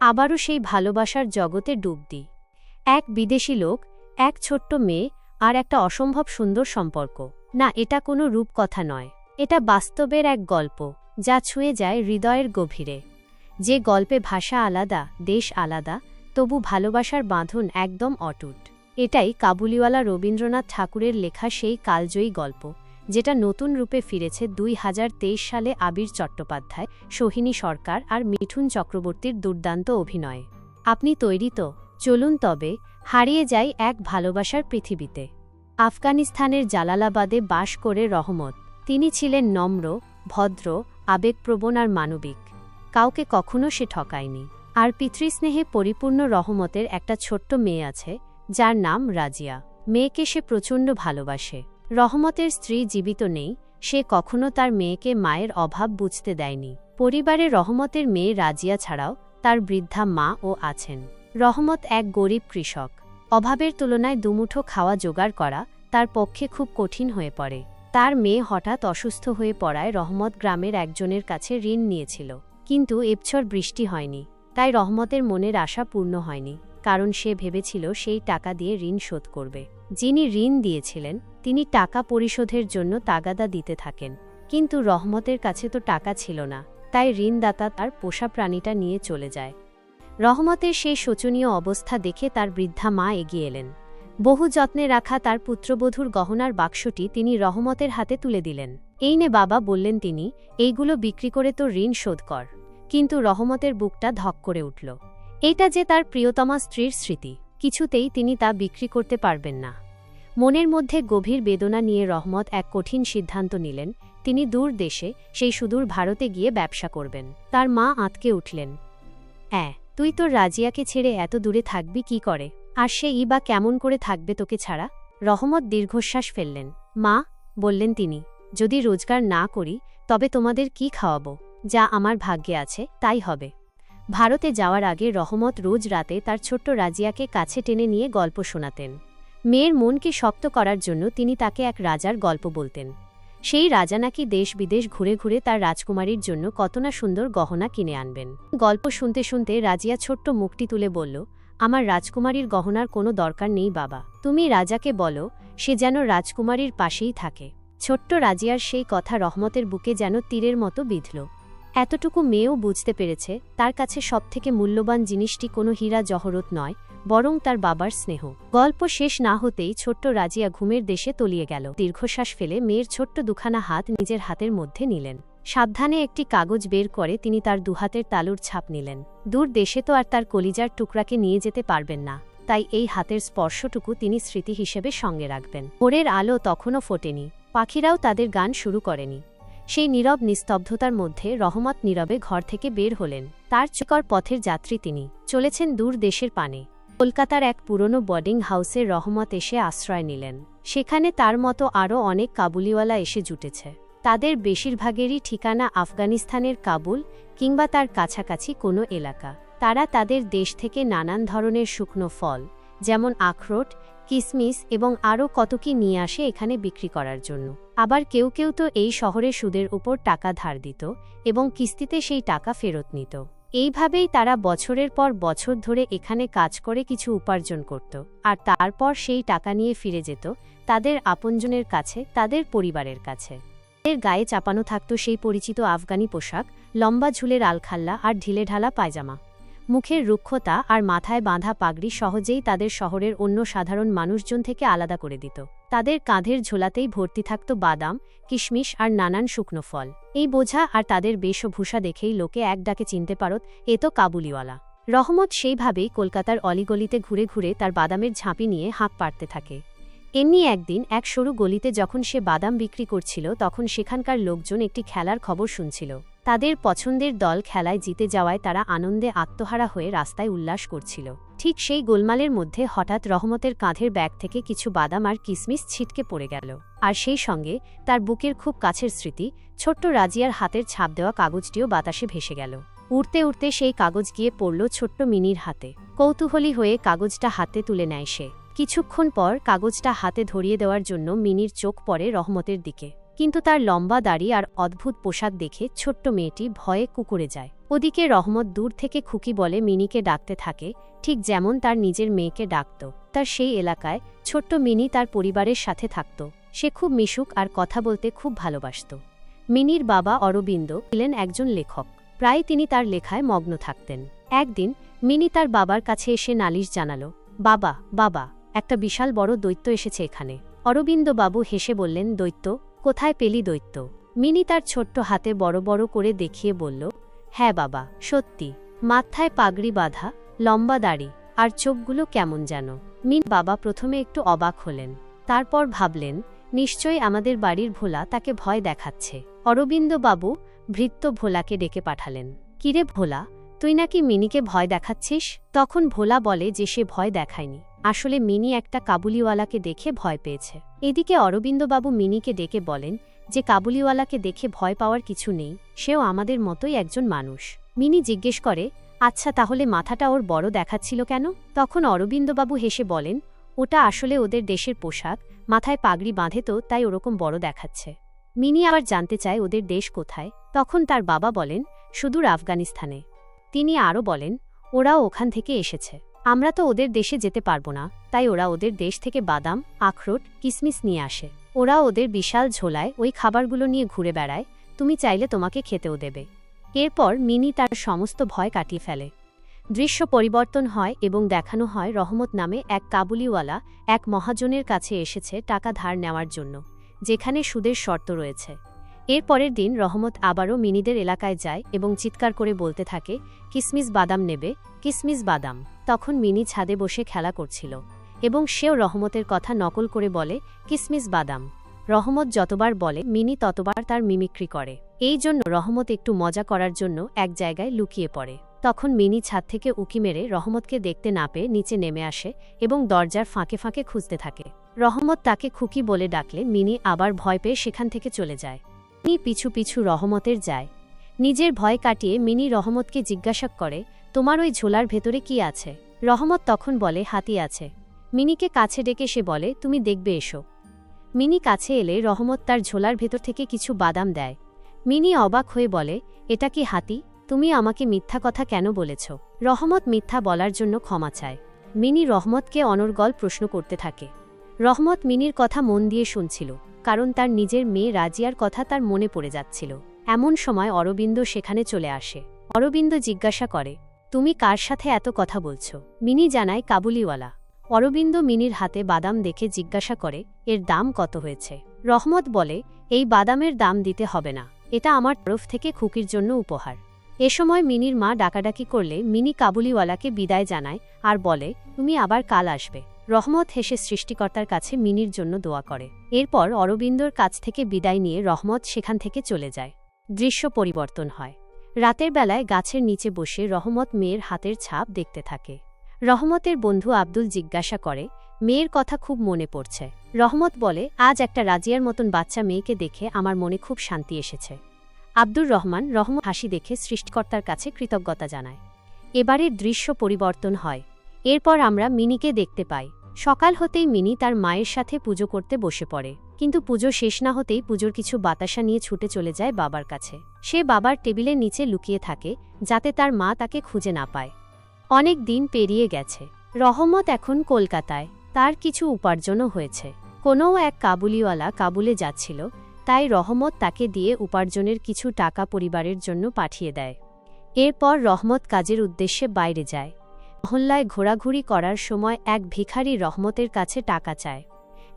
আবারও সেই ভালোবাসার জগতে ডুব দিই। এক বিদেশি লোক, এক ছোট্ট মেয়ে আর একটা অসম্ভব সুন্দর সম্পর্ক। না, এটা কোনো রূপকথা নয়। এটা বাস্তবের এক গল্প, যা ছুঁয়ে যায় হৃদয়ের গভীরে। যে গল্পে ভাষা আলাদা, দেশ আলাদা, তবু ভালোবাসার বাঁধন একদম অটুট। এটাই কাবুলিওয়ালা রবীন্দ্রনাথ ঠাকুরের লেখা সেই কালজয়ী গল্প। যেটা নতুন রূপে ফিরেছে দুই হাজার তেইশ সালে আবির চট্টোপাধ্যায়, সোহিনী সরকার আর মিঠুন চক্রবর্তীর দুর্দান্ত অভিনয়ে। আপনি তৈরি তো? চলুন তবে, হারিয়ে যাই এক ভালোবাসার পৃথিবীতে। আফগানিস্তানের জালালাবাদে বাস করে রহমত। তিনি ছিলেন নম্র, ভদ্র, আবেগপ্রবণ আর মানবিক। কাউকে কখনো সে ঠকায়নি। আর পিতৃস্নেহে পরিপূর্ণ রহমতের একটা ছোট্ট মেয়ে আছে, যার নাম রাজিয়া। মেয়েকে সে প্রচণ্ড ভালোবাসে। রহমতের স্ত্রী জীবিত নেই, সে কখনো তার মেয়েকে মায়ের অভাব বুঝতে দেয়নি। পরিবারে রহমতের মেয়ে রাজিয়া ছাড়াও তার বৃদ্ধা মা ও আছেন। রহমত এক গরিব কৃষক। অভাবের তুলনায় দুমুঠো খাওয়া জোগাড় করা তার পক্ষে খুব কঠিন হয়ে পড়ে। তার মেয়ে হঠাৎ অসুস্থ হয়ে পড়ায় রহমত গ্রামের একজনের কাছে ঋণ নিয়েছিল। কিন্তু এবছর বৃষ্টি হয়নি, তাই রহমতের মনের আশা পূর্ণ হয়নি, কারণ সে ভেবেছিল সেই টাকা দিয়ে ঋণ শোধ করবে। যিনি ঋণ দিয়েছিলেন তিনি টাকা পরিশোধের জন্য তাগাদা দিতে থাকেন। কিন্তু রহমতের কাছে তো টাকা ছিল না, তাই ঋণদাতা তার পোষা প্রাণীটা নিয়ে চলে যায়। রহমতের সেই শোচনীয় অবস্থা দেখে তার বৃদ্ধা মা এগিয়ে এলেন। বহু যত্নে রাখা তার পুত্রবধূর গহনার বাক্সটি তিনি রহমতের হাতে তুলে দিলেন। এই নে বাবা, বললেন তিনি, এইগুলো বিক্রি করে তো ঋণ শোধ কর। কিন্তু রহমতের বুকটা ধক করে উঠল। এইটা যে তার প্রিয়তমা স্ত্রীর স্মৃতি, কিছুতেই তিনি তা বিক্রি করতে পারবেন না। মনের মধ্যে গভীর বেদনা নিয়ে রহমত এক কঠিন সিদ্ধান্ত নিলেন। তিনি দূর দেশে, সেই সুদূর ভারতে গিয়ে ব্যবসা করবেন। তার মা আঁতকে উঠলেন। অ্যাঁ, তুই তোর রাজিয়াকে ছেড়ে এত দূরে থাকবি কি করে? আর সে ই বা কেমন করে থাকবে তোকে ছাড়া? রহমত দীর্ঘশ্বাস ফেললেন। মা, বললেন তিনি, যদি রোজগার না করি, তবে তোমাদের কি খাওয়াবো? যা আমার ভাগ্যে আছে, তাই হবে। ভারতে যাওয়ার আগে রহমত রোজ রাতে তার ছোট্ট রাজিয়াকে কাছে টেনে নিয়ে গল্প শোনাতেন। মেয়ের মনকে শক্ত করার জন্য তিনি তাকে এক রাজার গল্প বলতেন। সেই রাজা নাকি দেশ বিদেশ ঘুরে ঘুরে তার রাজকুমারীর জন্য কত না সুন্দর গহনা কিনে আনবেন। গল্প শুনতে শুনতে রাজিয়া ছোট্ট মুখটি তুলে বলল, আমার রাজকুমারীর গহনার কোনো দরকার নেই বাবা। তুমি রাজাকে বলো, সে যেন রাজকুমারীর পাশেই থাকে ছোট্ট রাজিয়ার সেই কথা রহমতের বুকে যেন তীরের মতো বিঁধল। এতটুকু মেয়েও বুঝতে পেরেছে, তার কাছে সবথেকে মূল্যবান জিনিসটি কোনো হীরা জহরত নয় বরং তার বাবার স্নেহ। গল্প শেষ না হতেই ছোট্ট রাজিয়া ঘুমের দেশে তলিয়ে গেল। দীর্ঘশ্বাস ফেলে মেয়ের ছোট্ট দুখানা হাত নিজের হাতের মধ্যে নিলেন। সাবধানে একটি কাগজ বের করে তিনি তার দুহাতের তালুর ছাপ নিলেন। দূর দেশে তো আর তার কলিজার টুকরাকে নিয়ে যেতে পারবেন না। তাই এই হাতের স্পর্শটুকু তিনি স্মৃতি হিসেবে সঙ্গে রাখবেন। ভোরের আলো তখনও ফোটেনি। পাখিরাও তাদের গান শুরু করেনি। সেই নীরব নিস্তব্ধতার মধ্যে রহমত নীরবে ঘর থেকে বের হলেন। তার চিকর পথের যাত্রী তিনি। চলেছেন দূর দেশের পানে। কলকাতার এক পুরনো বোর্ডিং হাউসে রহমত এসে আশ্রয় নিলেন। সেখানে তার মতো আরও অনেক কাবুলিওয়ালা এসে জুটেছে। তাদের বেশিরভাগেরই ঠিকানা আফগানিস্তানের কাবুল কিংবা তার কাছাকাছি কোনো এলাকা। তারা তাদের দেশ থেকে নানান ধরনের শুকনো ফল, যেমন আখরোট, কিসমিস এবং আরও কত কি নিয়ে আসে এখানে বিক্রি করার জন্য। আবার কেউ কেউ তো এই শহরে সুদের উপর টাকা ধার দিত এবং কিস্তিতে সেই টাকা ফেরত নিত। এইভাবেই তারা বছরের পর বছর ধরে এখানে কাজ করে কিছু উপার্জন করত, আর তারপর সেই টাকা নিয়ে ফিরে যেত, তাদের আপনজনের কাছে, তাদের পরিবারের কাছে। এর গায়ে চাপানো থাকত সেই পরিচিত আফগানি পোশাক, লম্বা ঝুলের আলখাল্লা আর ঢিলে ঢালা পায়জামা। মুখের রুক্ষতা আর মাথায় বাঁধা পাগড়ি সহজেই তাদের শহরের অন্য সাধারণ মানুষজন থেকে আলাদা করে দিত। তাদের কাঁধের ঝোলাতেই ভর্তি থাকত বাদাম, কিশমিশ আর নানান শুকনো ফল। এই বোঝা আর তাদের বেশভূষা দেখেই লোকে এক ডাকে চিনতে পারত, এ তো কাবুলিওয়ালা। রহমত সেইভাবেই কলকাতার অলিগলিতে ঘুরে ঘুরে তার বাদামের ঝাঁপি নিয়ে হাঁক পাড়তে থাকে। এমনি একদিন এক সরু গলিতে যখন সে বাদাম বিক্রি করছিল, তখন সেখানকার লোকজন একটি খেলার খবর শুনছিল। তাদের পছন্দের দল খেলায় জিতে যাওয়ায় তারা আনন্দে আত্মহারা হয়ে রাস্তায় উল্লাস করছিল। ঠিক সেই গোলমালের মধ্যে হঠাৎ রহমতের কাঁধের ব্যাগ থেকে কিছু বাদাম আর কিসমিস ছিটকে পড়ে গেল। আর সেই সঙ্গে তার বুকের খুব কাছের স্মৃতি, ছোট্ট রাজিয়ার হাতের ছাপ দেওয়া কাগজটিও বাতাসে ভেসে গেল। উড়তে উড়তে সেই কাগজ গিয়ে পড়ল ছোট্ট মিনির হাতে। কৌতূহলী হয়ে কাগজটা হাতে তুলে নেয় সে। কিছুক্ষণ পর কাগজটা হাতে ধরিয়ে দেওয়ার জন্য মিনির চোখ পড়ে রহমতের দিকে। কিন্তু তার লম্বা দাড়ি আর অদ্ভুত পোশাক দেখে ছোট্ট মেয়েটি ভয়ে কুকুরে যায়। ওদিকে রহমত দূর থেকে খুকি বলে মিনিকে ডাকতে থাকে, ঠিক যেমন তার নিজের মেয়েকে ডাকত। তার সেই এলাকায় ছোট্ট মিনি তার পরিবারের সাথে থাকত। সে খুব মিশুক আর কথা বলতে খুব ভালোবাসত। মিনির বাবা অরবিন্দ ছিলেন একজন লেখক। প্রায় তিনি তার লেখায় মগ্ন থাকতেন। একদিন মিনি তার বাবার কাছে এসে নালিশ জানালো, বাবা বাবা, একটা বিশাল বড় দৈত্য এসেছে এখানে। অরবিন্দ বাবু হেসে বললেন, দৈত্য কোথায় পেলি দৈত্য? মিনি তার ছোট্ট হাতে বড় বড় করে দেখিয়ে বলল হ্যাঁ বাবা, সত্যি। মাথায় পাগড়ি বাঁধা, লম্বা দাড়ি, আর চোখগুলো কেমন যেন। মিন বাবা প্রথমে একটু অবাক হলেন। তারপর ভাবলেন, নিশ্চয়ই আমাদের বাড়ির ভোলা তাকে ভয় দেখাচ্ছে। অরবিন্দ বাবু ভৃত্য ভোলাকে ডেকে পাঠালেন। কিরে ভোলা, তুই নাকি মিনিকে ভয় দেখাচ্ছিস? তখন ভোলা বলে যে সে ভয় দেখায়নি। আসলে মিনি একটা কাবুলিওয়ালাকে দেখে ভয় পেয়েছে। এদিকে অরবিন্দবাবু মিনিকে ডেকে বলেন যে কাবুলিওয়ালাকে দেখে ভয় পাওয়ার কিছু নেই, সেও আমাদের মতোই একজন মানুষ। মিনি জিজ্ঞেস করে আচ্ছা তাহলে মাথাটা ওর বড় দেখাচ্ছিল কেন? তখন অরবিন্দবাবু হেসে বলেন, ওটা আসলে ওদের দেশের পোশাক, মাথায় পাগড়ি বাঁধে তো, তাই ওরকম বড় দেখাচ্ছে। মিনি আবার জানতে চায় ওদের দেশ কোথায়। তখন তার বাবা বলেন সুদূর আফগানিস্তানে। তিনি আরও বলেন, ওরাও ওখান থেকে এসেছে। আমরা তো ওদের দেশে যেতে পারব না, তাই ওরা ওদের দেশ থেকে বাদাম, আখরোট, কিসমিস নিয়ে আসে। ওরা ওদের বিশাল ঝোলায় ওই খাবারগুলো নিয়ে ঘুরে বেড়ায়, তুমি চাইলে তোমাকে খেতেও দেবে। এরপর মিনি তার সমস্ত ভয় কাটিয়ে ফেলে। দৃশ্য পরিবর্তন হয় এবং দেখানো হয় রহমত নামে এক কাবুলিওয়ালা এক মহাজনের কাছে এসেছে টাকা ধার নেওয়ার জন্য, যেখানে সুদের শর্ত রয়েছে। এর পরের দিন রহমত আবারও মিনিদের এলাকায় যায় এবং চিৎকার করে বলতে থাকে, কিসমিস বাদাম নেবে? কিসমিস বাদাম। তখন মিনি ছাদে বসে খেলা করছিল এবং সেও রহমতের কথা নকল করে বলে, কিসমিস বাদাম। রহমত যতবার বলে, মিনি ততবার তার মিমিক্রি করে। এই জন্য রহমত একটু মজা করার জন্য এক জায়গায় লুকিয়ে পড়ে। তখন মিনি ছাদ থেকে উকি মেরে রহমতকে দেখতে না পেয়ে নিচে নেমে আসে এবং দরজার ফাঁকে ফাঁকে খুঁজতে থাকে। রহমত তাকে খুকি বলে ডাকলে মিনি আবার ভয় পেয়ে সেখান থেকে চলে যায়। মিনি পিছু পিছু রহমতের যায়। নিজের ভয় কাটিয়ে মিনি রহমতকে জিজ্ঞাসা করে তোমার ওই ঝোলার ভেতরে কি আছে? রহমত তখন বলে, হাতি আছে। মিনিকে কাছে ডেকে সে বলে, তুমি দেখবে, এসো। মিনি কাছে এলে রহমত তার ঝোলার ভেতর থেকে কিছু বাদাম দেয়। মিনি অবাক হয়ে বলে, এটা কি হাতি? তুমি আমাকে মিথ্যা কথা কেন বলেছ? রহমত মিথ্যা বলার জন্য ক্ষমা চায়। মিনি রহমতকে অনর্গল প্রশ্ন করতে থাকে। রহমত মিনির কথা মন দিয়ে শুনছিল, কারণ তার নিজের মেয়ে রাজিয়ার কথা তার মনে পড়ে যাচ্ছিল। এমন সময় অরবিন্দ সেখানে চলে আসে। অরবিন্দ জিজ্ঞাসা করে তুমি কার সাথে এত কথা বলছো? মিনি জানায়, কাবুলিওয়ালা। অরবিন্দ মিনির হাতে বাদাম দেখে জিজ্ঞাসা করে, এর দাম কত হয়েছে? রহমত বলে, এই বাদামের দাম দিতে হবে না। এটা আমার তরফ থেকে খুকির জন্য উপহার। এ সময় মিনির মা ডাকাডাকি করলে মিনি কাবুলিওয়ালাকে বিদায় জানায় আর বলে, তুমি আবার কাল আসবে। রহমত হেসে সৃষ্টিকর্তার কাছে মিনির জন্য দোয়া করে। এরপর অরবিন্দর কাছ থেকে বিদায় নিয়ে রহমত সেখান থেকে চলে যায়। দৃশ্য পরিবর্তন হয়। রাতের বেলায় গাছের নিচে বসে রহমত মেয়ের হাতের ছাপ দেখতে থাকে। রহমতের বন্ধু আব্দুল জিজ্ঞাসা করে, মেয়ের কথা খুব মনে পড়ছে। রহমত বলে, আজ একটা রাজিয়ার মতন বাচ্চা মেয়েকে দেখে আমার মনে খুব শান্তি এসেছে। আব্দুর রহমান রহমত হাসি দেখে সৃষ্টিকর্তার কাছে কৃতজ্ঞতা জানায়। এবারের দৃশ্য পরিবর্তন হয়। এরপর আমরা মিনিকে দেখতে পাই। সকাল হতেই মিনি তার মায়ের সাথে পুজো করতে বসে পড়ে। কিন্তু পুজো শেষ না হতেই পুজোর কিছু বাতাসা নিয়ে ছুটে চলে যায় বাবার কাছে। সে বাবার টেবিলের নিচে লুকিয়ে থাকে, যাতে তার মা তাকে খুঁজে না পায়। অনেক দিন পেরিয়ে গেছে। রহমত এখন কলকাতায়, তার কিছু উপার্জনও হয়েছে। কোনও এক কাবুলিওয়ালা কাবুলে যাচ্ছিল, তাই রহমত তাকে দিয়ে উপার্জনের কিছু টাকা পরিবারের জন্য পাঠিয়ে দেয়। এরপর রহমত কাজের উদ্দেশ্যে বাইরে যায়। মহল্লায় ঘোরাঘুরি করার সময় এক ভিখারি রহমতের কাছে টাকা চায়।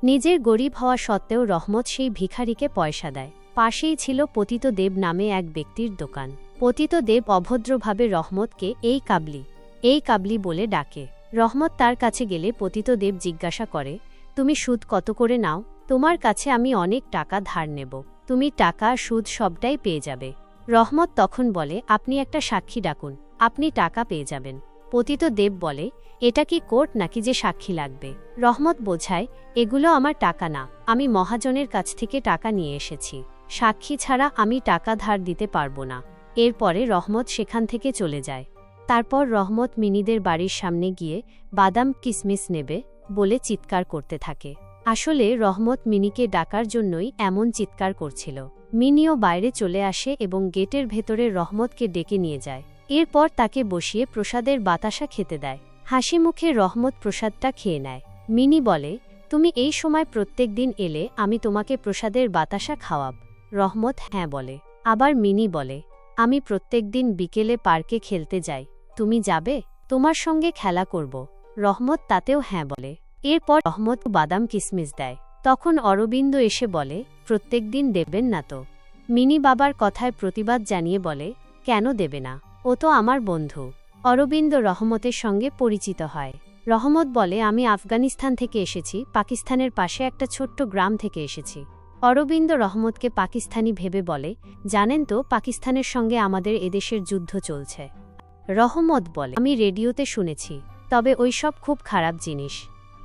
নিজের গরিব হওয়া সত্ত্বেও রহমত সেই ভিখারিকে পয়সা দেয়। পাশেই ছিল পতিত দেব নামে এক ব্যক্তির দোকান। পতিত দেব অভদ্রভাবে রহমতকে, এই কাবলি এই কাবলি বলে ডাকে। রহমত তার কাছে গেলে পতিত দেব জিজ্ঞাসা করে, তুমি সুদ কত করে নাও? তোমার কাছে আমি অনেক টাকা ধার নেব। তুমি টাকা, সুদ সবটাই পেয়ে যাবে। রহমত তখন বলে, আপনি একটা সাক্ষী ডাকুন। আপনি টাকা পেয়ে যাবেন। পতিত দেব বলে, এটা কি কোর্ট নাকি যে সাক্ষী লাগবে? রহমত বোঝায়, এগুলো আমার টাকা না, আমি মহাজনের কাছ থেকে টাকা নিয়ে এসেছি। সাক্ষী ছাড়া আমি টাকা ধার দিতে পারব না। এরপরে রহমত সেখান থেকে চলে যায়। তারপর রহমত মিনিদের বাড়ির সামনে গিয়ে বাদাম কিসমিস নেবে বলে চিৎকার করতে থাকে। আসলে রহমত মিনিকে ডাকার জন্যই এমন চিৎকার করছিল। মিনিও বাইরে চলে আসে এবং গেটের ভেতরে রহমতকে ডেকে নিয়ে যায়। এরপর তাকে বসিয়ে প্রসাদের বাতাসা খেতে দেয়। হাসি মুখে রহমত প্রসাদটা খেয়ে নেয়। মিনি বলে, তুমি এই সময় প্রত্যেক দিন এলে আমি তোমাকে প্রসাদের বাতাসা খাওয়াব। রহমত হ্যাঁ বলে। আবার মিনি বলে, আমি প্রত্যেক দিন বিকেলে পার্কে খেলতে যাই। তুমি যাবে? তোমার সঙ্গে খেলা করব। রহমত তাতেও হ্যাঁ বলে। এরপর রহমত বাদাম কিসমিস দেয়। তখন অরবিন্দ এসে বলে, প্রত্যেক দিন দেবেন না তো? মিনি বাবার কথায় প্রতিবাদ জানিয়ে বলে, কেন দেবে না? ও তো আমার বন্ধু। অরবিন্দ রহমতের সঙ্গে পরিচিত হয়। রহমত বলে, আমি আফগানিস্তান থেকে এসেছি, পাকিস্তানের পাশে একটা ছোট্ট গ্রাম থেকে এসেছি। অরবিন্দ রহমতকে পাকিস্তানি ভেবে বলে, জানেন তো, পাকিস্তানের সঙ্গে আমাদের এদেশের যুদ্ধ চলছে। রহমত বলে, আমি রেডিওতে শুনেছি, তবে ওইসব খুব খারাপ জিনিস।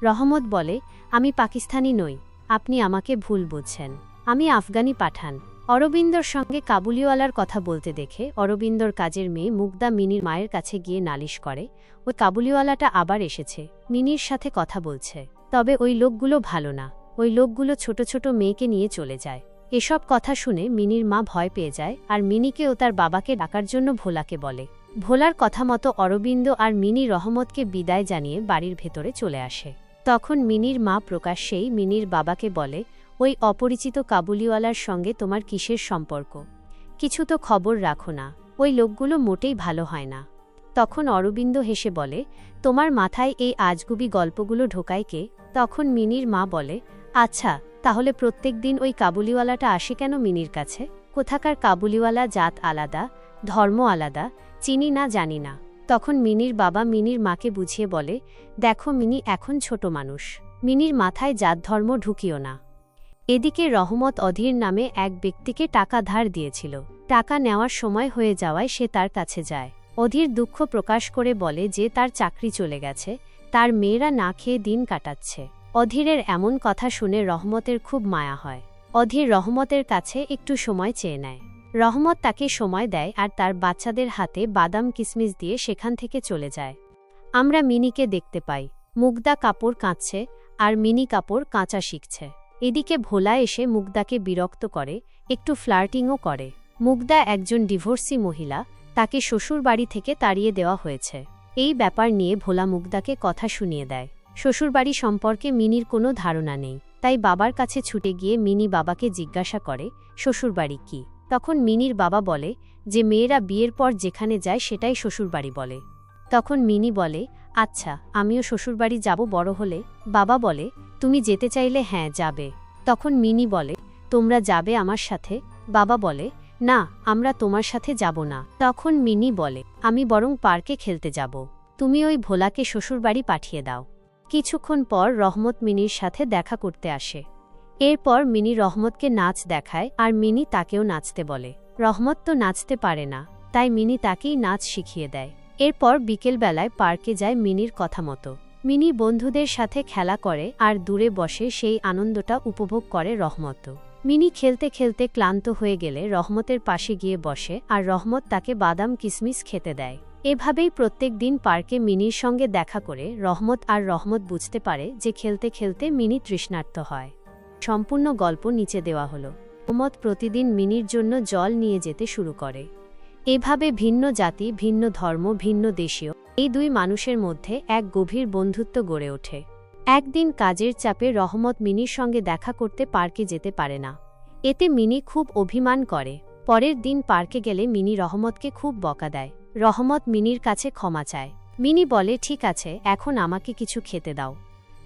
রহমত বলে, আমি পাকিস্তানি নই, আপনি আমাকে ভুল বুঝছেন। আমি আফগানি পাঠান। অরবিন্দর সঙ্গে কাবুলিওয়ালার কথা বলতে দেখে অরবিন্দর কাজের মেয়ে মুগ্ধা মিনির মায়ের কাছে গিয়ে নালিশ করে, ওই কাবুলিওয়ালাটা আবার এসেছে, মিনির সাথে কথা বলছে। তবে ওই লোকগুলো ভালো না, ওই লোকগুলো ছোট ছোট মেয়েকে নিয়ে চলে যায়। এসব কথা শুনে মিনির মা ভয় পেয়ে যায় আর মিনিকে ও তার বাবাকে ডাকার জন্য ভোলাকে বলে। ভোলার কথা মতো অরবিন্দ আর মিনি রহমতকে বিদায় জানিয়ে বাড়ির ভেতরে চলে আসে। তখন মিনির মা প্রকাশ্যেই মিনির বাবাকে বলে ওই অপরিচিত কাবুলিওয়ালার সঙ্গে তোমার কিসের সম্পর্ক? কিছু তো খবর রাখো না, ওই লোকগুলো মোটেই ভালো হয় না। তখন অরবিন্দ হেসে বলে, তোমার মাথায় এই আজগুবি গল্পগুলো ঢোকায় কে? তখন মিনির মা বলে আচ্ছা তাহলে প্রত্যেক দিন ওই কাবুলিওয়ালাটা আসে কেন মিনির কাছে? কোথাকার কাবুলিওয়ালা জাত আলাদা, ধর্ম আলাদা, চিনি না জানি না? তখন মিনির বাবা মিনির মাকে বুঝিয়ে বলে, দেখো মিনি এখন ছোট মানুষ, মিনির মাথায় জাত ধর্ম ঢুকিও না। এদিকে রহমত অধীর নামে এক ব্যক্তিকে টাকা ধার দিয়েছিল। টাকা নেওয়ার সময় হয়ে যাওয়ায় সে তার কাছে যায়। অধীর দুঃখ প্রকাশ করে বলে যে তার চাকরি চলে গেছে, তার মেয়েরা না খেয়ে দিন কাটাচ্ছে। অধীরের এমন কথা শুনে রহমতের খুব মায়া হয়। অধীর রহমতের কাছে একটু সময় চেয়ে নেয়। রহমত তাকে সময় দেয় আর তার বাচ্চাদের হাতে বাদাম কিসমিস দিয়ে সেখান থেকে চলে যায়। আমরা মিনিকে দেখতে পাই। মুগদা কাপড় কাঁদছে আর মিনি কাপড় কাঁচা শিখছে। এদিকে ভোলা এসে মুগ্ধাকে বিরক্ত করে, একটু ফ্লার্টিংও করে। মুগ্ধা একজন ডিভোর্সি মহিলা, তাকে শ্বশুর বাড়ি থেকে তাড়িয়ে দেওয়া হয়েছে। এই ব্যাপার নিয়ে ভোলা মুগ্ধাকে কথা শুনিয়ে দেয়। শ্বশুরবাড়ি সম্পর্কে মিনির কোনো ধারণা নেই, তাই বাবার কাছে ছুটে গিয়ে মিনি বাবাকে জিজ্ঞাসা করে শ্বশুরবাড়ি কি? তখন মিনির বাবা বলে, যে মেয়েরা বিয়ের পর যেখানে যায় সেটাই শ্বশুরবাড়ি বলে। তখন মিনি বলে আচ্ছা আমিও শ্বশুরবাড়ি যাব বড় হলে। বাবা বলে, তুমি যেতে চাইলে হ্যাঁ যাবে। তখন মিনি বলে, তোমরা যাবে আমার সাথে? বাবা বলে, না, আমরা তোমার সাথে যাব না। তখন মিনি বলে, আমি বরং পার্কে খেলতে যাব। তুমি ওই ভোলাকে শ্বশুরবাড়ি পাঠিয়ে দাও। কিছুক্ষণ পর রহমত মিনির সাথে দেখা করতে আসে। এরপর মিনি রহমতকে নাচ দেখায় আর মিনি তাকেও নাচতে বলে। রহমত তো নাচতে পারে না, তাই মিনি তাকেই নাচ শিখিয়ে দেয়। এরপর বিকেলবেলায় পার্কে যায় মিনির কথা মতো। মিনি বন্ধুদের সাথে খেলা করে আর দূরে বসে সেই আনন্দটা উপভোগ করে রহমত মিনি খেলতে খেলতে ক্লান্ত হয়ে গেলে রহমতের পাশে গিয়ে বসে আর রহমত তাকে বাদাম কিসমিস খেতে দেয়। এভাবেই প্রত্যেক দিন পার্কে মিনির সঙ্গে দেখা করে রহমত আর রহমত বুঝতে পারে যে খেলতে খেলতে মিনি তৃষ্ণার্ত হয়। সম্পূর্ণ গল্প নিচে দেওয়া হলো। রহমত প্রতিদিন মিনির জন্য জল নিয়ে যেতে শুরু করে। এভাবে ভিন্ন জাতি, ভিন্ন ধর্ম, ভিন্ন দেশীয়, এই দুই মানুষের মধ্যে এক গভীর বন্ধুত্ব গড়ে ওঠে। একদিন কাজের চাপে রহমত মিনির সঙ্গে দেখা করতে পার্কে যেতে পারে না। এতে মিনি খুব অভিমান করে। পরের দিন পার্কে গেলে মিনি রহমতকে খুব বকা দেয়। রহমত মিনির কাছে ক্ষমা চায়। মিনি বলে, ঠিক আছে, এখন আমাকে কিছু খেতে দাও।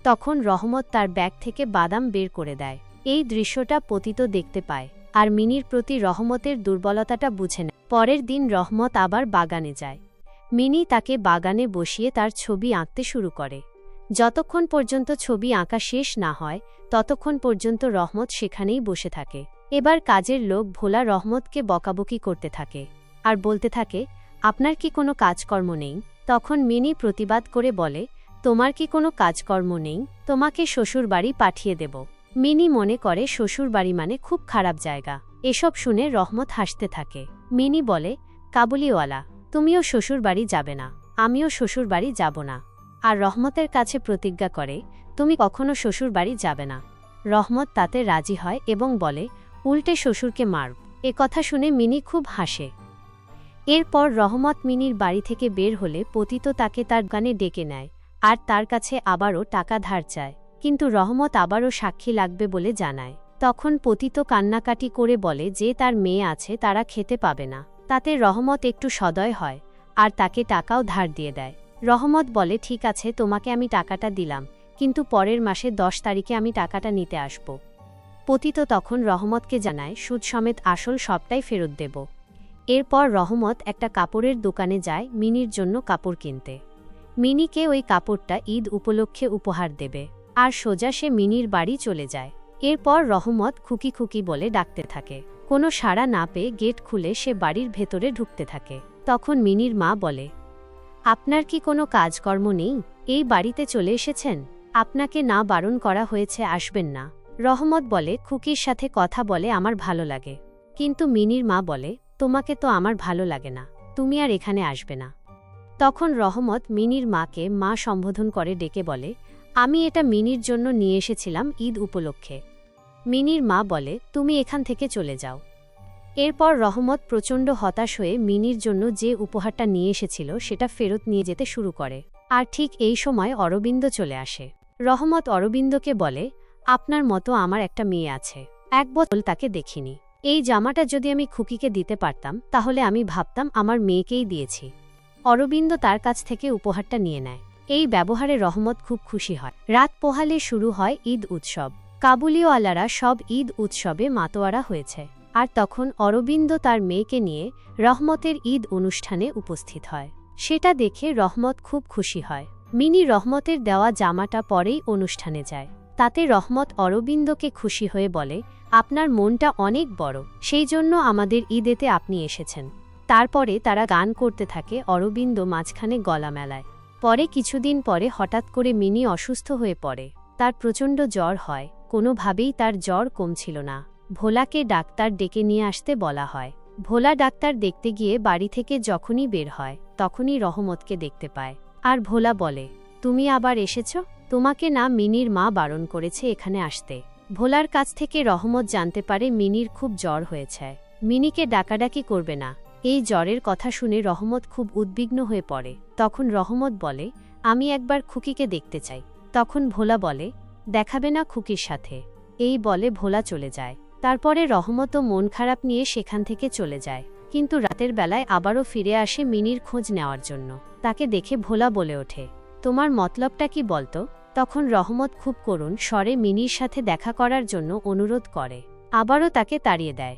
তখন রহমত তার ব্যাগ থেকে বাদাম বের করে দেয়। এই দৃশ্যটা পতিত দেখতে পায়, আর মিনির প্রতি রহমতের দুর্বলতাটা বুঝে নেয়। পরের দিন রহমত আবার বাগানে যায়। মিনি তাকে বাগানে বসিয়ে তার ছবি আঁকতে শুরু করে। যতক্ষণ পর্যন্ত ছবি আঁকা শেষ না হয়, ততক্ষণ পর্যন্ত রহমত সেখানেই বসে থাকে। এবার কাজের লোক ভোলা রহমতকে বকাবকি করতে থাকে আর বলতে থাকে, আপনার কি কোনো কাজকর্ম নেই? তখন মিনি প্রতিবাদ করে বলে, তোমার কি কোনো কাজকর্ম নেই? তোমাকে শ্বশুরবাড়ি পাঠিয়ে দেব। মিনি মনে করে শ্বশুরবাড়ি মানে খুব খারাপ জায়গা। এসব শুনে রহমত হাসতে থাকে। মিনি বলে, কাবুলিওয়ালা, তুমিও শ্বশুর বাড়ি যাবে না। আমিও শ্বশুর বাড়ি যাব না। আর রহমতের কাছে প্রতিজ্ঞা করে, তুমি কখনো শ্বশুর বাড়ি যাবে না। রহমত তাতে রাজি হয় এবং বলে, উল্টে শ্বশুরকে মারব। এ কথা শুনে মিনি খুব হাসে। এরপর রহমত মিনির বাড়ি থেকে বের হলে পতিত তাকে তার গানে ডেকে নেয়, আর তার কাছে আবারও টাকা ধার চায়। কিন্তু রহমত আবারও সাক্ষী লাগবে বলে জানায়। তখন পতিত কান্নাকাটি করে বলে যে তার মেয়ে আছে তারা খেতে পাবে না। তাতে রহমত একটু সদয় হয়, আর তাকে টাকাও ধার দিয়ে দেয়। রহমত বলে, ঠিক আছে, তোমাকে আমি টাকাটা দিলাম, কিন্তু পরের মাসে দশ তারিখে আমি টাকাটা নিতে আসব। পতিত তখন রহমতকে জানায়, সুদ সমেত আসল সবটাই ফেরত দেব। এরপর রহমত একটা কাপড়ের দোকানে যায় মিনির জন্য কাপড় কিনতে। মিনিকে ওই কাপড়টা ঈদ উপলক্ষে উপহার দেবে, আর সোজা সে মিনির বাড়ি চলে যায়। এরপর রহমত খুকি খুকি বলে ডাকতে থাকে। কোনো সাড়া না পেয়ে গেট খুলে সে বাড়ির ভেতরে ঢুকতে থাকে। তখন মিনির মা বলে, আপনার কি কোনো কাজকর্ম নেই? এই বাড়িতে চলে এসেছেন? আপনাকে না বারণ করা হয়েছে আসবেন না। রহমত বলে, খুকির সাথে কথা বলে আমার ভালো লাগে। কিন্তু মিনির মা বলে, তোমাকে তো আমার ভালো লাগে না। তুমি আর এখানে আসবে না। তখন রহমত মিনির মাকে মা সম্বোধন করে ডেকে বলে আমি এটা মিনির জন্য নিয়ে এসেছিলাম ঈদ উপলক্ষে। মিনির মা বলে, তুমি এখান থেকে চলে যাও। এরপর রহমত প্রচণ্ড হতাশ হয়ে মিনির জন্য যে উপহারটা নিয়ে এসেছিল সেটা ফেরত নিয়ে যেতে শুরু করে। আর ঠিক এই সময় অরবিন্দ চলে আসে। রহমত অরবিন্দকে বলে, আপনার মতো আমার একটা মেয়ে আছে। এক বছর তাকে দেখিনি। এই জামাটা যদি আমি খুকিকে দিতে পারতাম, তাহলে আমি ভাবতাম আমার মেয়েকেই দিয়েছি। অরবিন্দ তার কাছ থেকে উপহারটা নিয়ে নেয়। এই ব্যবহারে রহমত খুব খুশি হয়। রাত পোহালে শুরু হয় ঈদ উৎসব। কাবুলিওয়ালারা সব ঈদ উৎসবে মাতোয়ারা হয়েছে। আর তখন অরবিন্দ তার মেয়েকে নিয়ে রহমতের ঈদ অনুষ্ঠানে উপস্থিত হয়। সেটা দেখে রহমত খুব খুশি হয়। মিনি রহমতের দেওয়া জামাটা পরেই অনুষ্ঠানে যায়। তাতে রহমত অরবিন্দকে খুশি হয়ে বলে, আপনার মনটা অনেক বড়। সেই জন্য আমাদের ঈদেতে আপনি এসেছেন। তারপরে তারা গান করতে থাকে অরবিন্দ মাঝখানে গলা মেলায় পরে কিছুদিন পরে হঠাৎ করে মিনি অসুস্থ হয়ে পড়ে। তার প্রচণ্ড জ্বর হয়, কোনোভাবেই তার জ্বর কমছিল না। ভোলাকে ডাক্তার ডেকে নিয়ে আসতে বলা হয়। ভোলা ডাক্তার দেখতে গিয়ে বাড়ি থেকে যখনই বের হয়, তখনই রহমতকে দেখতে পায়। আর ভোলা বলে, তুমি আবার এসেছ? তোমাকে না মিনির মা বারণ করেছে এখানে আসতে। ভোলার কাছ থেকে রহমত জানতে পারে মিনির খুব জ্বর হয়েছে। মিনিকে ডাকাডাকি করবে না। এই জ্বরের কথা শুনে রহমত খুব উদ্বিগ্ন হয়ে পড়ে। তখন রহমত বলে, আমি একবার খুকিকে দেখতে চাই। তখন ভোলা বলে, দেখাবে না খুকির সাথে। এই বলে ভোলা চলে যায়। তারপরে রহমতও মন খারাপ নিয়ে সেখান থেকে চলে যায়। কিন্তু রাতের বেলায় আবারও ফিরে আসে মিনির খোঁজ নেওয়ার জন্য। তাকে দেখে ভোলা বলে ওঠে, তোমার মতলবটা কি বলতো? তখন রহমত খুব করুণ স্বরে মিনির সাথে দেখা করার জন্য অনুরোধ করে। আবারও তাকে তাড়িয়ে দেয়।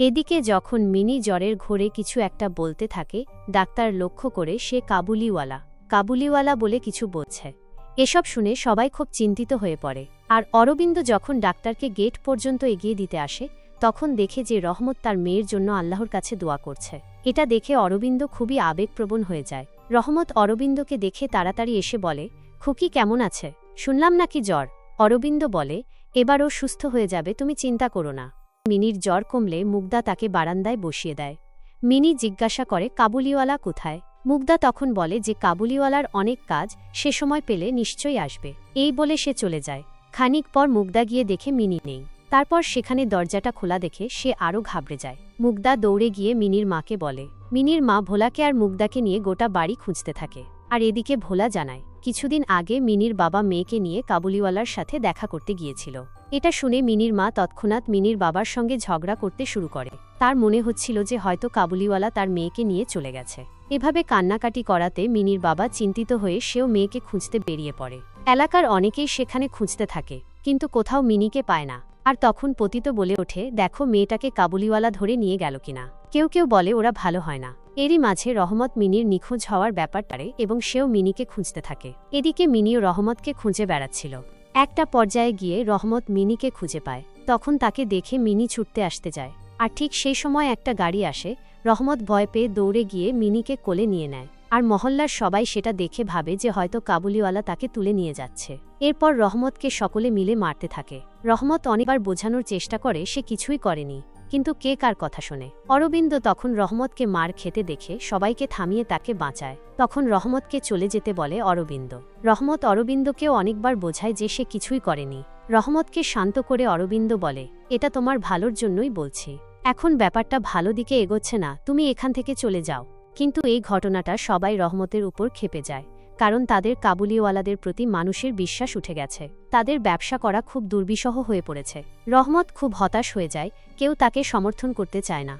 এদিকে যখন মিনি জ্বরের ঘোরে কিছু একটা বলতে থাকে, ডাক্তার লক্ষ্য করে সে কাবুলিওয়ালা কাবুলিওয়ালা বলে কিছু বলছে। এসব শুনে সবাই খুব চিন্তিত হয়ে পড়ে। আর অরবিন্দ যখন ডাক্তারকে গেট পর্যন্ত এগিয়ে দিতে আসে, তখন দেখে যে রহমত তার মেয়ের জন্য আল্লাহর কাছে দোয়া করছে। এটা দেখে অরবিন্দ খুবই আবেগপ্রবণ হয়ে যায়। রহমত অরবিন্দকে দেখে তাড়াতাড়ি এসে বলে, খুকি কেমন আছে? শুনলাম নাকি জ্বর? অরবিন্দ বলে এবারও সুস্থ হয়ে যাবে, তুমি চিন্তা করো না। মিনির জ্বর কমলে মুগ্ধা তাকে বারান্দায় বসিয়ে দেয়। মিনি জিজ্ঞাসা করে, কাবুলিওয়ালা কোথায়? মুগ্ধা তখন বলে যে, কাবুলিওয়ালার অনেক কাজ সে সময় পেলে নিশ্চয়ই আসবে। এই বলে সে চলে যায়। খানিক পর মুগ্ধা গিয়ে দেখে মিনি নেই। তারপর সেখানে দরজাটা খোলা দেখে সে আরও ঘাবড়ে যায়। মুগ্ধা দৌড়ে গিয়ে মিনির মাকে বলে, মিনির মা ভোলাকে আর মুগ্ধাকে নিয়ে গোটা বাড়ি খুঁজতে থাকে। আর এদিকে ভোলা জানায় কিছুদিন আগে মিনির বাবা মেয়েকে নিয়ে কাবুলিওয়ালার সাথে দেখা করতে গিয়েছিল। এটা শুনে মিনির মা তৎক্ষণাৎ মিনির বাবার সঙ্গে ঝগড়া করতে শুরু করে। তার মনে হচ্ছিল যে হয়তো কাবুলিওয়ালা তার মেয়েকে নিয়ে চলে গেছে। এভাবে কান্নাকাটি করাতে মিনির বাবা চিন্তিত হয়ে সেও মেয়েকে খুঁজতে বেরিয়ে পড়ে। এলাকার অনেকেই সেখানে খুঁজতে থাকে, কিন্তু কোথাও মিনিকে পায় না। আর তখন পতিত বলে ওঠে, দেখো, মেয়েটাকে কাবুলিওয়ালা ধরে নিয়ে গেল কিনা? কেউ কেউ বলে, ওরা ভালো হয় না। এরই মাঝে রহমত মিনির নিখোঁজ হওয়ার ব্যাপারটারে এবং সেও মিনিকে খুঁজতে থাকে। এদিকে মিনিও রহমতকে খুঁজে বেড়াচ্ছিল। একটা পর্যায়ে গিয়ে রহমত মিনিকে খুঁজে পায়। তখন তাকে দেখে মিনি ছুটতে আসতে যায়। আর ঠিক সেই সময় একটা গাড়ি আসে। রহমত ভয় পেয়ে দৌড়ে গিয়ে মিনিকে কোলে নিয়ে নেয়। আর মহল্লার সবাই সেটা দেখে ভাবে যে হয়তো কাবুলিওয়ালা তাকে তুলে নিয়ে যাচ্ছে। এরপর রহমতকে সকলে মিলে মারতে থাকে। রহমত অনেকবার বোঝানোর চেষ্টা করে, সে কিছুই করেনি। কিন্তু কে কার কথা শোনে? অরবিন্দ তখন রহমতকে মার খেতে দেখে সবাইকে থামিয়ে তাকে বাঁচায়। তখন রহমতকে চলে যেতে বলে অরবিন্দ। রহমত অরবিন্দকেও অনেকবার বোঝায় যে সে কিছুই করেনি। রহমতকে শান্ত করে অরবিন্দ বলে, এটা তোমার ভালোর জন্যই বলছি। এখন ব্যাপারটা ভালো দিকে এগোচ্ছে না, তুমি এখান থেকে চলে যাও। কিন্তু এই ঘটনাটা সবাই রহমতের উপর খেপে যায়। কারণ তাদের কাবুলিওয়ালাদের প্রতি মানুষের বিশ্বাস উঠে গেছে। তাদের ব্যবসা করা খুব দুর্বিষহ হয়ে পড়েছে। রহমত খুব হতাশ হয়ে যায়, কেউ তাকে সমর্থন করতে চায় না।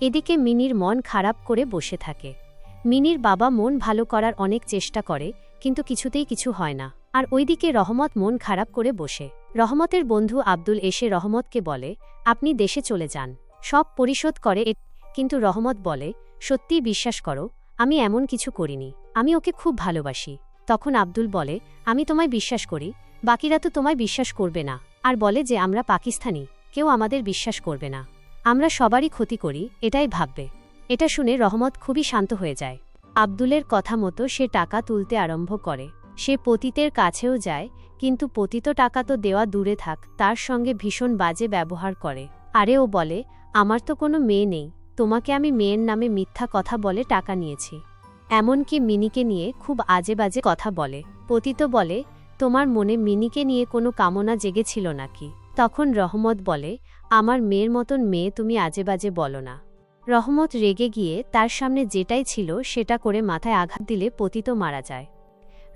এদিকে মিনির মন খারাপ করে বসে থাকে। মিনির বাবা মন ভালো করার অনেক চেষ্টা করে, কিন্তু কিছুতেই কিছু হয় না। আর ওইদিকে রহমত মন খারাপ করে বসে। রহমতের বন্ধু আব্দুল এসে রহমতকে বলে, আপনি দেশে চলে যান। সব পরিশোধ করে কিন্তু রহমত বলে, সত্যিই বিশ্বাস করো আমি এমন কিছু করিনি, আমি ওকে খুব ভালোবাসি। তখন আব্দুল বলে, আমি তোমায় বিশ্বাস করি, বাকিরা তো তোমায় বিশ্বাস করবে না, আর বলে যে আমরা পাকিস্তানি, কেউ আমাদের বিশ্বাস করবে না। আমরা সবারই ক্ষতি করি, এটাই ভাববে। এটা শুনে রহমত খুবই শান্ত হয়ে যায়। আব্দুলের কথা মতো সে টাকা তুলতে আরম্ভ করে। সে পতিতের কাছেও যায়, কিন্তু পতিত টাকা তো দেওয়া দূরে থাক, তার সঙ্গে ভীষণ বাজে ব্যবহার করে। আরে ও বলে, আমার তো কোনো মেয়ে নেই। তোমাকে আমি মেয়ের নামে মিথ্যা কথা বলে টাকা নিয়েছি। এমনকি মিনিকে নিয়ে খুব আজে বাজে কথা বলে। পতিত বলে, তোমার মনে মিনিকে নিয়ে কোনো কামনা জেগেছিল নাকি? তখন রহমত বলে, আমার মেয়ের মতন মেয়ে তুমি আজে বাজে বলো না। রহমত রেগে গিয়ে তার সামনে যেটাই ছিল সেটা করে মাথায় আঘাত দিলে পতিত মারা যায়।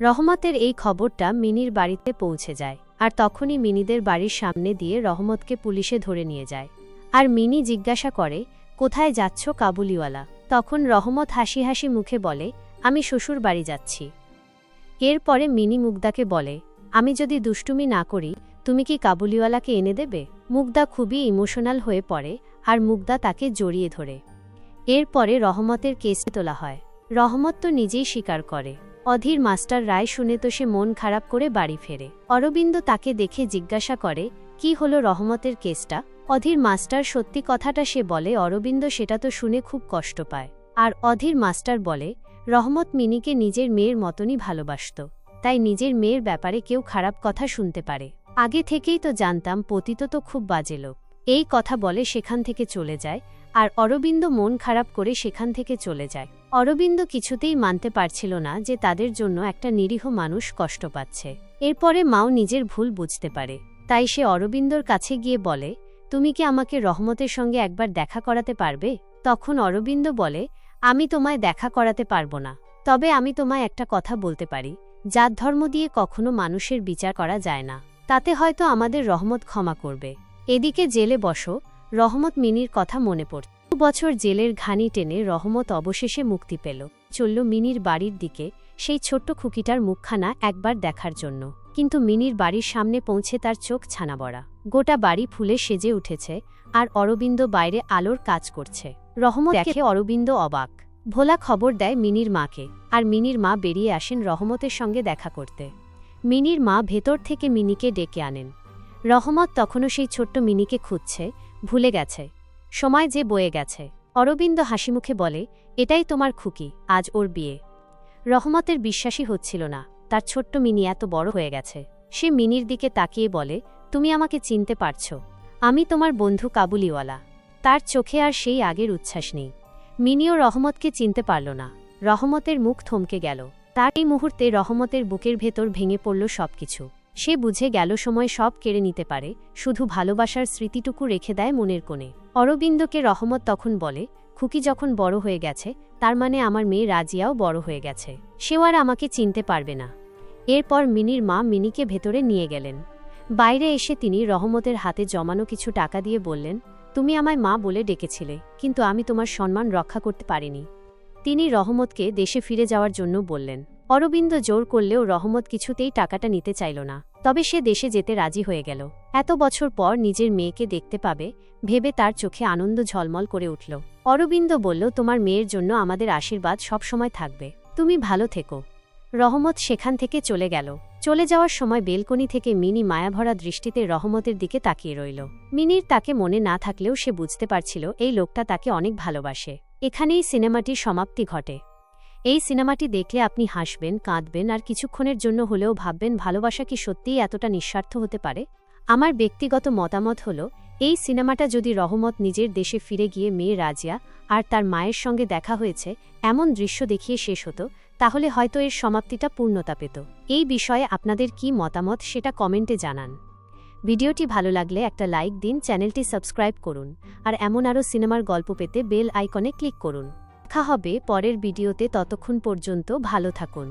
রহমতের এই খবরটা মিনির বাড়িতে পৌঁছে যায় আর তখনই মিনিদের বাড়ির সামনে দিয়ে রহমতকে পুলিশে ধরে নিয়ে যায়। আর মিনি জিজ্ঞাসা করে কোথায় যাচ্ছ কাবুলিওয়ালা? তখন রহমত হাসি হাসি মুখে বলে, আমি শ্বশুর বাড়ি যাচ্ছি। এরপরে মিনি মুগদাকে বলে, আমি যদি দুষ্টুমি না করি, তুমি কি কাবুলিওয়ালাকে এনে দেবে? মুগ্ধা খুবই ইমোশনাল হয়ে পড়ে, আর মুগদা তাকে জড়িয়ে ধরে। এরপরে রহমতের কেসে তোলা হয়। রহমত তো নিজেই স্বীকার করে। অধীর মাস্টার রায় শুনে তো সে মন খারাপ করে বাড়ি ফেরে। অরবিন্দ তাকে দেখে জিজ্ঞাসা করে কি হলো রহমতের কেসটা? অধীর মাস্টার সত্যি কথাটা সে বলে, অরবিন্দ সেটা তো শুনে খুব কষ্ট পায়। আর অধীর মাস্টার বলে, রহমত মিনিকে নিজের মেয়ের মতনই ভালোবাসত। তাই নিজের মেয়ের ব্যাপারে কেউ খারাপ কথা শুনতে পারে। আগে থেকেই তো জানতাম, পতিত তো খুব বাজে লোক। এই কথা বলে সেখান থেকে চলে যায়, আর অরবিন্দ মন খারাপ করে সেখান থেকে চলে যায়। অরবিন্দ কিছুতেই মানতে পারছিল না যে তাদের জন্য একটা নিরীহ মানুষ কষ্ট পাচ্ছে। এরপরে মাও নিজের ভুল বুঝতে পারে। তাই সে অরবিন্দর কাছে গিয়ে বলে, তুমি কি আমাকে রহমতের সঙ্গে একবার দেখা করাতে পারবে? তখন অরবিন্দ বলে, আমি তোমায় দেখা করাতে পারব না। তবে আমি তোমায় একটা কথা বলতে পারি জাত ধর্ম দিয়ে কখনো মানুষের বিচার করা যায় না। তাতে হয়তো আমাদের রহমত ক্ষমা করবে। এদিকে জেলে বসো, রহমত মিনির কথা মনে পড়ত বছর জেলের ঘানি টেনে রহমত অবশেষে মুক্তি পেল। চলল মিনির বাড়ির দিকে, সেই ছোট্ট খুকিটার মুখখানা একবার দেখার জন্য। কিন্তু মিনির বাড়ির সামনে পৌঁছে তার চোখ ছানা বড়া গোটা বাড়ি ফুলে সেজে উঠেছে আর অরবিন্দ বাইরে আলোর কাজ করছে। রহমত দেখে অরবিন্দ অবাক। ভোলা খবর দেয় মিনির মাকে আর মিনির মা বেরিয়ে আসেন রহমতের সঙ্গে দেখা করতে। মিনির মা ভেতর থেকে মিনিকে ডেকে আনেন। রহমত তখনও সেই ছোট্ট মিনিকে খুঁজছে ভুলে গেছে। সময় যে বয়ে গেছে। অরবিন্দ হাসিমুখে বলে এটাই তোমার খুকি আজ ওর বিয়ে। রহমতের বিশ্বাসই হচ্ছিল না। তার ছোট্ট মিনি এত বড় হয়ে গেছে। সে মিনির দিকে তাকিয়ে বলে, তুমি আমাকে চিনতে পারছ। আমি তোমার বন্ধু কাবুলিওয়ালা। তার চোখে আর সেই আগের উচ্ছ্বাস নেই। মিনিও রহমতকে চিনতে পারল না। রহমতের মুখ থমকে গেল। তার এই মুহূর্তে রহমতের বুকের ভেতর ভেঙে পড়ল সবকিছু। সে বুঝে গেল সময় সব কেড়ে নিতে পারে, শুধু ভালোবাসার স্মৃতিটুকু রেখে দেয় মনের কোণে। অরবিন্দকে রহমত তখন বলে, খুকি যখন বড় হয়ে গেছে, তার মানে আমার মেয়ে রাজিয়াও বড় হয়ে গেছে। সেও আর আমাকে চিনতে পারবে না। এরপর মিনির মা মিনিকে ভেতরে নিয়ে গেলেন। বাইরে এসে তিনি রহমতের হাতে জমানো কিছু টাকা দিয়ে বললেন, তুমি আমায় মা বলে ডেকেছিলে, কিন্তু আমি তোমার সম্মান রক্ষা করতে পারিনি। তিনি রহমতকে দেশে ফিরে যাওয়ার জন্য বললেন, অরবিন্দ জোর করলেও রহমত কিছুতেই টাকাটা নিতে চাইল না, তবে সে দেশে যেতে রাজি হয়ে গেল। এত বছর পর নিজের মেয়েকে দেখতে পাবে, ভেবে তার চোখে আনন্দ ঝলমল করে উঠল। অরবিন্দ বলল, তোমার মেয়ের জন্য আমাদের আশীর্বাদ সবসময় থাকবে। তুমি ভালো থেকো। রহমত সেখান থেকে চলে গেল। চলে যাওয়ার সময় বেলকনি থেকে মিনি মায়াভরা দৃষ্টিতে রহমতের দিকে তাকিয়ে রইল। মিনির তাকে মনে না থাকলেও সে বুঝতে পারছিল এই লোকটা তাকে অনেক ভালোবাসে। এখানেই সিনেমাটির সমাপ্তি ঘটে। এই সিনেমাটি দেখলে আপনি হাসবেন, কাঁদবেন আর কিছুক্ষণের জন্য হলেও ভাববেন, ভালোবাসা কি সত্যিই এতটা নিঃস্বার্থ হতে পারে? আমার ব্যক্তিগত মতামত হল, এই সিনেমাটা যদি রহমত নিজের দেশে ফিরে গিয়ে মেয়ে রাজিয়া আর তার মায়ের সঙ্গে দেখা হয়েছে, এমন দৃশ্য দেখিয়ে শেষ হতো তাহলে হয়তো এর সমাপ্তিটা পূর্ণতা পেত। এই বিষয়ে আপনাদের কি মতামত সেটা কমেন্টে জানান। ভিডিওটি ভালো লাগলে একটা লাইক দিন, চ্যানেলটি সাবস্ক্রাইব করুন, আর এমন আরও সিনেমার গল্প পেতে বেল আইকনে ক্লিক করুন। দেখা হবে পরের ভিডিওতে, ততক্ষণ পর্যন্ত ভালো থাকুন।